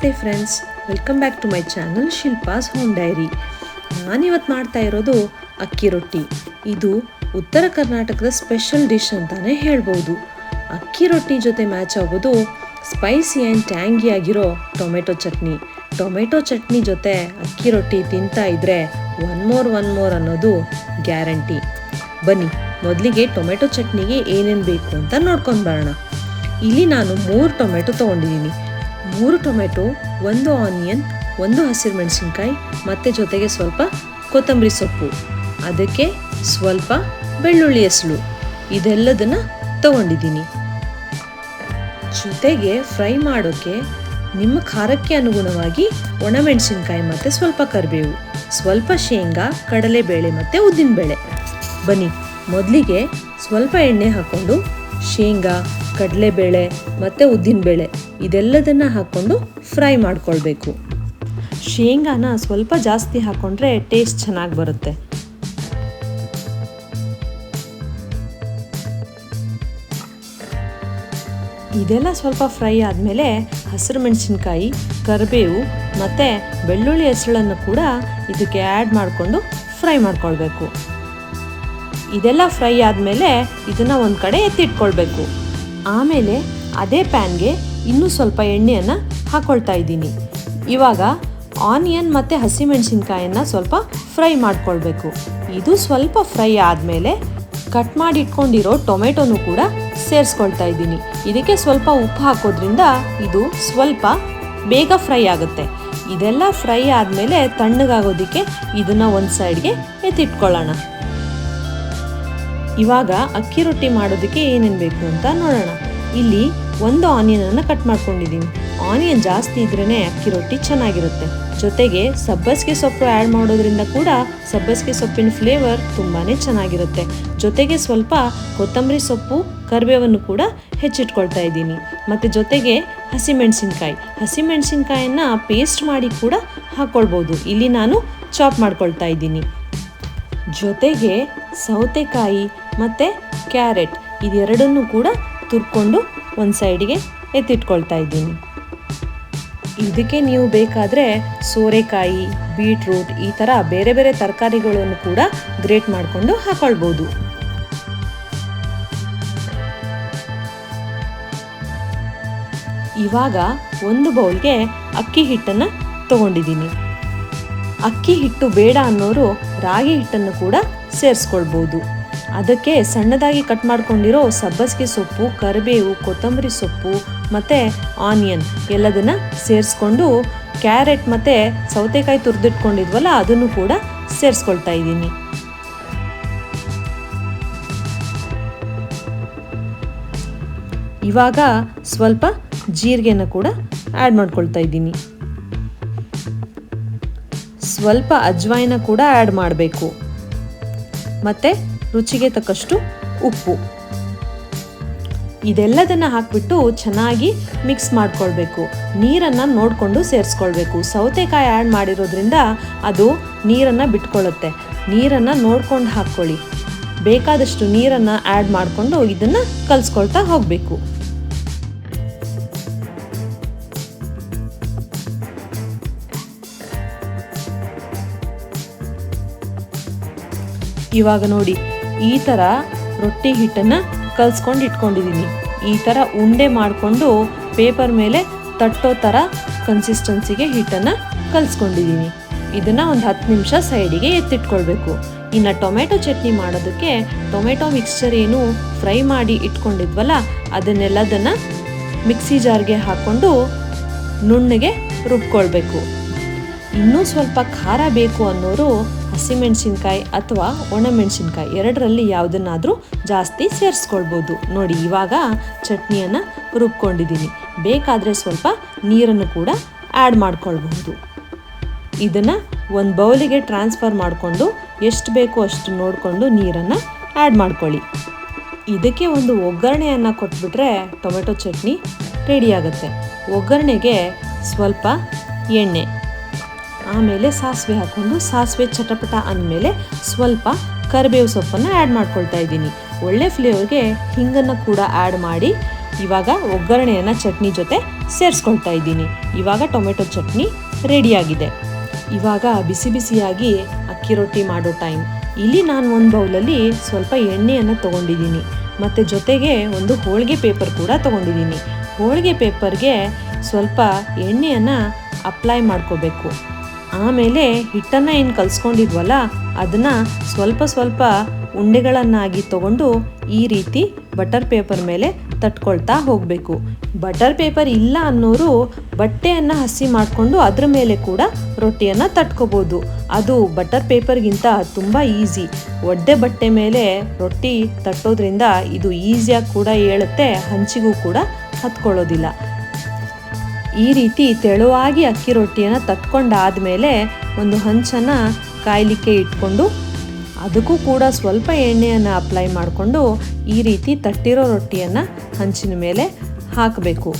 ನಮಸ್ತೆ friends welcome back to my channel Shilpa's home diary ನಾನಿವತ್ತು ಮಾಡ್ತಾ ಇರೋದು ಅಕ್ಕಿ ರೊಟ್ಟಿ. ಇದು ಉತ್ತರ ಕರ್ನಾಟಕದ ಸ್ಪೆಷಲ್ ಡಿಶ್ ಅಂತಾನೆ ಹೇಳ್ಬೋದು. ಅಕ್ಕಿ ರೊಟ್ಟಿ ಜೊತೆ ಮ್ಯಾಚ್ ಆಗೋದು ಸ್ಪೈಸಿ ಆ್ಯಂಡ್ ಟ್ಯಾಂಗಿ ಆಗಿರೋ ಟೊಮೆಟೊ ಚಟ್ನಿ. ಟೊಮೆಟೊ ಚಟ್ನಿ ಜೊತೆ ಅಕ್ಕಿ ರೊಟ್ಟಿ ತಿಂತಾ ಇದ್ರೆ ಒನ್ ಮೋರ್ ಒನ್ ಮೋರ್ ಅನ್ನೋದು ಗ್ಯಾರಂಟಿ ಬನ್ನಿ, ಮೊದಲಿಗೆ ಟೊಮೆಟೊ ಚಟ್ನಿಗೆ ಏನೇನು ಬೇಕು ಅಂತ ನೋಡ್ಕೊಂಡು ಬರೋಣ. ಇಲ್ಲಿ ನಾನು ಮೂರು ಟೊಮೆಟೊ ತೊಗೊಂಡಿದ್ದೀನಿ ಮೂರು ಟೊಮೆಟೊ, ಒಂದು ಆನಿಯನ್, ಒಂದು ಹಸಿರು ಮೆಣಸಿನ್ಕಾಯಿ, ಮತ್ತು ಜೊತೆಗೆ ಸ್ವಲ್ಪ ಕೊತ್ತಂಬರಿ ಸೊಪ್ಪು. ಅದಕ್ಕೆ ಸ್ವಲ್ಪ ಬೆಳ್ಳುಳ್ಳಿ ಹೆಸಳು. ಇದೆಲ್ಲದನ್ನ ತಗೊಂಡಿದ್ದೀನಿ. ಜೊತೆಗೆ ಫ್ರೈ ಮಾಡೋಕ್ಕೆ ನಿಮ್ಮ ಖಾರಕ್ಕೆ ಅನುಗುಣವಾಗಿ ಒಣಮೆಣಸಿನ್ಕಾಯಿ ಮತ್ತು ಸ್ವಲ್ಪ ಕರಿಬೇವು, ಸ್ವಲ್ಪ ಶೇಂಗಾ, ಕಡಲೆಬೇಳೆ ಮತ್ತು ಉದ್ದಿನಬೇಳೆ. ಬನ್ನಿ, ಮೊದಲಿಗೆ ಸ್ವಲ್ಪ ಎಣ್ಣೆ ಹಾಕ್ಕೊಂಡು ಶೇಂಗಾ, ಕಡಲೆಬೇಳೆ ಮತ್ತು ಉದ್ದಿನಬೇಳೆ ಇದೆಲ್ಲದನ್ನು ಹಾಕ್ಕೊಂಡು ಫ್ರೈ ಮಾಡ್ಕೊಳ್ಬೇಕು. ಶೇಂಗಾನ ಸ್ವಲ್ಪ ಜಾಸ್ತಿ ಹಾಕ್ಕೊಂಡ್ರೆ ಟೇಸ್ಟ್ ಚೆನ್ನಾಗಿ ಬರುತ್ತೆ. ಇದೆಲ್ಲ ಸ್ವಲ್ಪ ಫ್ರೈ ಆದಮೇಲೆ ಹಸಿರು ಮೆಣಸಿನ್ಕಾಯಿ, ಕರಿಬೇವು ಮತ್ತು ಬೆಳ್ಳುಳ್ಳಿ ಹೆಸರುಳನ್ನು ಕೂಡ ಇದಕ್ಕೆ ಆ್ಯಡ್ ಮಾಡಿಕೊಂಡು ಫ್ರೈ ಮಾಡ್ಕೊಳ್ಬೇಕು. ಇದೆಲ್ಲ ಫ್ರೈ ಆದಮೇಲೆ ಇದನ್ನು ಒಂದು ಕಡೆ ಎತ್ತಿಟ್ಕೊಳ್ಬೇಕು. ಆಮೇಲೆ ಅದೇ ಪ್ಯಾನ್ಗೆ ಇನ್ನೂ ಸ್ವಲ್ಪ ಎಣ್ಣೆಯನ್ನು ಹಾಕ್ಕೊಳ್ತಾ ಇದ್ದೀನಿ. ಇವಾಗ ಆನಿಯನ್ ಮತ್ತು ಹಸಿಮೆಣಸಿನ್ಕಾಯನ್ನು ಸ್ವಲ್ಪ ಫ್ರೈ ಮಾಡ್ಕೊಳ್ಬೇಕು. ಇದು ಸ್ವಲ್ಪ ಫ್ರೈ ಆದಮೇಲೆ ಕಟ್ ಮಾಡಿ ಇಟ್ಕೊಂಡಿರೋ ಟೊಮೆಟೊನು ಕೂಡ ಸೇರಿಸ್ಕೊಳ್ತಾ ಇದ್ದೀನಿ. ಇದಕ್ಕೆ ಸ್ವಲ್ಪ ಉಪ್ಪು ಹಾಕೋದ್ರಿಂದ ಇದು ಸ್ವಲ್ಪ ಬೇಗ ಫ್ರೈ ಆಗುತ್ತೆ. ಇದೆಲ್ಲ ಫ್ರೈ ಆದಮೇಲೆ ತಣ್ಣಗಾಗೋದಕ್ಕೆ ಇದನ್ನು ಒಂದು ಸೈಡ್ಗೆ ಎತ್ತಿಟ್ಕೊಳ್ಳೋಣ. ಇವಾಗ ಅಕ್ಕಿ ರೊಟ್ಟಿ ಮಾಡೋದಕ್ಕೆ ಏನೇನು ಬೇಕು ಅಂತ ನೋಡೋಣ. ಇಲ್ಲಿ ಒಂದು ಆನಿಯನನ್ನು ಕಟ್ ಮಾಡ್ಕೊಂಡಿದ್ದೀನಿ ಆನಿಯನ್ ಜಾಸ್ತಿ ಇದ್ರೇ ಅಕ್ಕಿ ರೊಟ್ಟಿ ಚೆನ್ನಾಗಿರುತ್ತೆ. ಜೊತೆಗೆ ಸಬ್ಬಸಿಗೆ ಸೊಪ್ಪು ಆ್ಯಡ್ ಮಾಡೋದ್ರಿಂದ ಕೂಡ ಸಬ್ಬಸಿಗೆ ಸೊಪ್ಪಿನ ಫ್ಲೇವರ್ ತುಂಬಾ ಚೆನ್ನಾಗಿರುತ್ತೆ. ಜೊತೆಗೆ ಸ್ವಲ್ಪ ಕೊತ್ತಂಬರಿ ಸೊಪ್ಪು, ಕರಿಬೇವನ್ನು ಕೂಡ ಹೆಚ್ಚಿಟ್ಕೊಳ್ತಾ ಇದ್ದೀನಿ. ಮತ್ತು ಜೊತೆಗೆ ಹಸಿಮೆಣಸಿನ್ಕಾಯಿ. ಹಸಿಮೆಣಸಿನ್ಕಾಯನ್ನು ಪೇಸ್ಟ್ ಮಾಡಿ ಕೂಡ ಹಾಕ್ಕೊಳ್ಬೋದು ಇಲ್ಲಿ ನಾನು ಚಾಪ್ ಮಾಡ್ಕೊಳ್ತಾ ಇದ್ದೀನಿ. ಜೊತೆಗೆ ಸೌತೆಕಾಯಿ ಮತ್ತು ಕ್ಯಾರೆಟ್ ಇದೆರಡನ್ನು ಕೂಡ ತುರ್ಕೊಂಡು ಒಂದು ಸೈಡಿಗೆ ಎತ್ತಿಟ್ಕೊಳ್ತಾ ಇದ್ದೀನಿ. ಇದಕ್ಕೆ ನೀವು ಬೇಕಾದರೆ ಸೋರೆಕಾಯಿ, ಬೀಟ್ರೂಟ್ ಈ ಥರ ಬೇರೆ ಬೇರೆ ತರಕಾರಿಗಳನ್ನು ಕೂಡ ಗ್ರೇಟ್ ಮಾಡಿಕೊಂಡು ಹಾಕೊಳ್ಬೋದು. ಇವಾಗ ಒಂದು ಬೌಲ್ಗೆ ಅಕ್ಕಿ ಹಿಟ್ಟನ್ನು ತಗೊಂಡಿದ್ದೀನಿ. ಅಕ್ಕಿ ಹಿಟ್ಟು ಬೇಡ ಅನ್ನೋರು ರಾಗಿ ಹಿಟ್ಟನ್ನು ಕೂಡ ಸೇರಿಸ್ಕೊಳ್ಬೋದು. ಅದಕ್ಕೆ ಸಣ್ಣದಾಗಿ ಕಟ್ ಮಾಡ್ಕೊಂಡಿರೋ ಸಬ್ಬಸಿಗೆ ಸೊಪ್ಪು, ಕರಿಬೇವು, ಕೊತ್ತಂಬರಿ ಸೊಪ್ಪು ಮತ್ತು ಆನಿಯನ್ ಎಲ್ಲದನ್ನು ಸೇರಿಸ್ಕೊಂಡು ಕ್ಯಾರೆಟ್ ಮತ್ತು ಸೌತೆಕಾಯಿ ತುರಿದಿಟ್ಕೊಂಡಿದ್ವಲ್ಲ ಅದನ್ನು ಕೂಡ ಸೇರಿಸ್ಕೊಳ್ತಾ ಇದ್ದೀನಿ. ಇವಾಗ ಸ್ವಲ್ಪ ಜೀರಿಗೆನ ಕೂಡ ಆ್ಯಡ್ ಮಾಡ್ಕೊಳ್ತಾ ಇದ್ದೀನಿ. ಸ್ವಲ್ಪ ಅಜ್ವಾಯಿನ ಕೂಡ ಆ್ಯಡ್ ಮಾಡಬೇಕು. ಮತ್ತು ರುಚಿಗೆ ತಕ್ಕಷ್ಟು ಉಪ್ಪು. ಇದೆಲ್ಲದನ್ನ ಹಾಕ್ಬಿಟ್ಟು ಚೆನ್ನಾಗಿ ಮಿಕ್ಸ್ ಮಾಡ್ಕೊಳ್ಬೇಕು. ನೀರನ್ನು ನೋಡಿಕೊಂಡು ಸೇರಿಸ್ಕೊಳ್ಬೇಕು. ಸೌತೆಕಾಯಿ ಆ್ಯಡ್ ಮಾಡಿರೋದ್ರಿಂದ ಅದು ನೀರನ್ನು ಬಿಟ್ಕೊಳ್ಳುತ್ತೆ ನೀರನ್ನು ನೋಡ್ಕೊಂಡು ಹಾಕ್ಕೊಳ್ಳಿ. ಬೇಕಾದಷ್ಟು ನೀರನ್ನು ಆ್ಯಡ್ ಮಾಡಿಕೊಂಡು ಇದನ್ನು ಕಲಿಸ್ಕೊಳ್ತಾ ಹೋಗಬೇಕು. ಇವಾಗ ನೋಡಿ ಈ ಥರ ರೊಟ್ಟಿ ಹಿಟ್ಟನ್ನು ಕಲ್ಸ್ಕೊಂಡು ಇಟ್ಕೊಂಡಿದ್ದೀನಿ ಈ ಥರ ಉಂಡೆ ಮಾಡಿಕೊಂಡು ಪೇಪರ್ ಮೇಲೆ ತಟ್ಟೋ ಥರ ಕನ್ಸಿಸ್ಟೆನ್ಸಿಗೆ ಹಿಟ್ಟನ್ನು ಕಲ್ಸ್ಕೊಂಡಿದ್ದೀನಿ ಇದನ್ನು ಒಂದು ಹತ್ತು ನಿಮಿಷ ಸೈಡಿಗೆ ಎತ್ತಿಟ್ಕೊಳ್ಬೇಕು. ಇನ್ನು ಟೊಮೆಟೊ ಚಟ್ನಿ ಮಾಡೋದಕ್ಕೆ ಟೊಮೆಟೊ ಮಿಕ್ಸ್ಚರ್ ಏನು ಫ್ರೈ ಮಾಡಿ ಇಟ್ಕೊಂಡಿದ್ವಲ್ಲ, ಅದನ್ನೆಲ್ಲದನ್ನು ಮಿಕ್ಸಿ ಜಾರ್ಗೆ ಹಾಕ್ಕೊಂಡು ನುಣ್ಣಗೆ ರುಬ್ಕೊಳ್ಬೇಕು. ಇನ್ನೂ ಸ್ವಲ್ಪ ಖಾರ ಬೇಕು ಅನ್ನೋರು ಹಸಿಮೆಣಸಿನ್ಕಾಯಿ ಅಥವಾ ಒಣಮೆಣಸಿನ್ಕಾಯಿ ಎರಡರಲ್ಲಿ ಯಾವುದನ್ನಾದರೂ ಜಾಸ್ತಿ ಸೇರಿಸ್ಕೊಳ್ಬೋದು. ನೋಡಿ, ಇವಾಗ ಚಟ್ನಿಯನ್ನು ರುಬ್ಕೊಂಡಿದ್ದೀನಿ. ಬೇಕಾದರೆ ಸ್ವಲ್ಪ ನೀರನ್ನು ಕೂಡ ಆ್ಯಡ್ ಮಾಡ್ಕೊಳ್ಬಹುದು. ಇದನ್ನು ಒಂದು ಬೌಲಿಗೆ ಟ್ರಾನ್ಸ್ಫರ್ ಮಾಡಿಕೊಂಡು ಎಷ್ಟು ಬೇಕೋ ಅಷ್ಟು ನೋಡಿಕೊಂಡು ನೀರನ್ನು ಆ್ಯಡ್ ಮಾಡ್ಕೊಳ್ಳಿ. ಇದಕ್ಕೆ ಒಂದು ಒಗ್ಗರಣೆಯನ್ನು ಕೊಟ್ಬಿಟ್ರೆ ಟೊಮೆಟೊ ಚಟ್ನಿ ರೆಡಿಯಾಗುತ್ತೆ ಒಗ್ಗರಣೆಗೆ ಸ್ವಲ್ಪ ಎಣ್ಣೆ. ಆಮೇಲೆ ಸಾಸಿವೆ ಹಾಕ್ಕೊಂಡು ಸಾಸಿವೆ ಚಟಪಟ ಅಂದಮೇಲೆ ಸ್ವಲ್ಪ ಕರಿಬೇವು ಸೊಪ್ಪನ್ನು ಆ್ಯಡ್ ಮಾಡ್ಕೊಳ್ತಾ ಇದ್ದೀನಿ. ಒಳ್ಳೆ ಫ್ಲೇವರ್ಗೆ ಹಿಂಗನ್ನು ಕೂಡ ಆ್ಯಡ್ ಮಾಡಿ ಇವಾಗ ಒಗ್ಗರಣೆಯನ್ನು ಚಟ್ನಿ ಜೊತೆ ಸೇರಿಸ್ಕೊಳ್ತಾ ಇದ್ದೀನಿ. ಇವಾಗ ಟೊಮೆಟೊ ಚಟ್ನಿ ರೆಡಿಯಾಗಿದೆ ಇವಾಗ ಬಿಸಿ ಬಿಸಿಯಾಗಿ ಅಕ್ಕಿ ರೊಟ್ಟಿ ಮಾಡೋ ಟೈಮ್ ಇಲ್ಲಿ ನಾನು ಒಂದು ಬೌಲಲ್ಲಿ ಸ್ವಲ್ಪ ಎಣ್ಣೆಯನ್ನು ತೊಗೊಂಡಿದ್ದೀನಿ. ಮತ್ತು ಜೊತೆಗೆ ಒಂದು ಹೋಳಿಗೆ ಪೇಪರ್ ಕೂಡ ತೊಗೊಂಡಿದ್ದೀನಿ. ಹೋಳಿಗೆ ಪೇಪರ್ಗೆ ಸ್ವಲ್ಪ ಎಣ್ಣೆಯನ್ನು ಅಪ್ಲೈ ಮಾಡ್ಕೋಬೇಕು. ಆಮೇಲೆ ಹಿಟ್ಟನ್ನು ಏನು ಕಲಿಸ್ಕೊಂಡಿದ್ವಲ್ಲ, ಅದನ್ನು ಸ್ವಲ್ಪ ಸ್ವಲ್ಪ ಉಂಡೆಗಳನ್ನಾಗಿ ತಗೊಂಡು ಈ ರೀತಿ ಬಟರ್ ಪೇಪರ್ ಮೇಲೆ ತಟ್ಕೊಳ್ತಾ ಹೋಗಬೇಕು. ಬಟರ್ ಪೇಪರ್ ಇಲ್ಲ ಅನ್ನೋರು ಬಟ್ಟೆಯನ್ನು ಹಸಿ ಮಾಡಿಕೊಂಡು ಅದ್ರ ಮೇಲೆ ಕೂಡ ರೊಟ್ಟಿಯನ್ನು ತಟ್ಕೋಬೋದು. ಅದು ಬಟರ್ ಪೇಪರ್ಗಿಂತ ತುಂಬ ಈಸಿ. ಒಡ್ಡೆ ಬಟ್ಟೆ ಮೇಲೆ ರೊಟ್ಟಿ ತಟ್ಟೋದ್ರಿಂದ ಇದು ಈಸಿಯಾಗಿ ಕೂಡ ಏಳುತ್ತೆ, ಹಂಚಿಗೂ ಕೂಡ ಹತ್ಕೊಳ್ಳೋದಿಲ್ಲ. ಈ ರೀತಿ ತೆಳುವಾಗಿ ಅಕ್ಕಿ ರೊಟ್ಟಿಯನ್ನು ತಟ್ಕೊಂಡಾದಮೇಲೆ ಒಂದು ಹಂಚನ್ನು ಕಾಯಲಿಕ್ಕೆ ಇಟ್ಕೊಂಡು ಅದಕ್ಕೂ ಕೂಡ ಸ್ವಲ್ಪ ಎಣ್ಣೆಯನ್ನು ಅಪ್ಲೈ ಮಾಡಿಕೊಂಡು ಈ ರೀತಿ ತಟ್ಟಿರೋ ರೊಟ್ಟಿಯನ್ನು ಹಂಚಿನ ಮೇಲೆ ಹಾಕಬೇಕು.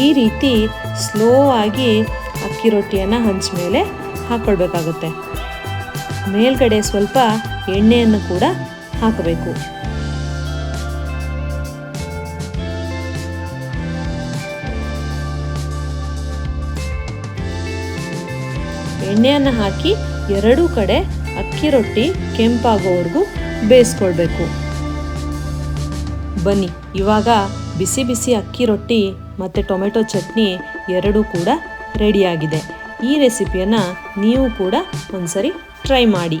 ಈ ರೀತಿ ಸ್ಲೋ ಆಗಿ ಅಕ್ಕಿ ರೊಟ್ಟಿಯನ್ನು ಹಂಚ ಮೇಲೆ ಹಾಕ್ಕೊಳ್ಬೇಕಾಗುತ್ತೆ ಮೇಲ್ಗಡೆ ಸ್ವಲ್ಪ ಎಣ್ಣೆಯನ್ನು ಕೂಡ ಹಾಕಬೇಕು. ಎಣ್ಣೆಯನ್ನು ಹಾಕಿ ಎರಡೂ ಕಡೆ ಅಕ್ಕಿ ರೊಟ್ಟಿ ಕೆಂಪಾಗೋವರೆಗೂ ಬೇಯಿಸ್ಕೊಳ್ಬೇಕು. ಬನ್ನಿ, ಇವಾಗ ಬಿಸಿ ಬಿಸಿ ಅಕ್ಕಿ ರೊಟ್ಟಿ ಮತ್ತು ಟೊಮೆಟೊ ಚಟ್ನಿ ಎರಡೂ ಕೂಡ ರೆಡಿಯಾಗಿದೆ. ಈ ರೆಸಿಪಿಯನ್ನು ನೀವು ಕೂಡ ಒಂದ್ಸರಿ ಟ್ರೈ ಮಾಡಿ.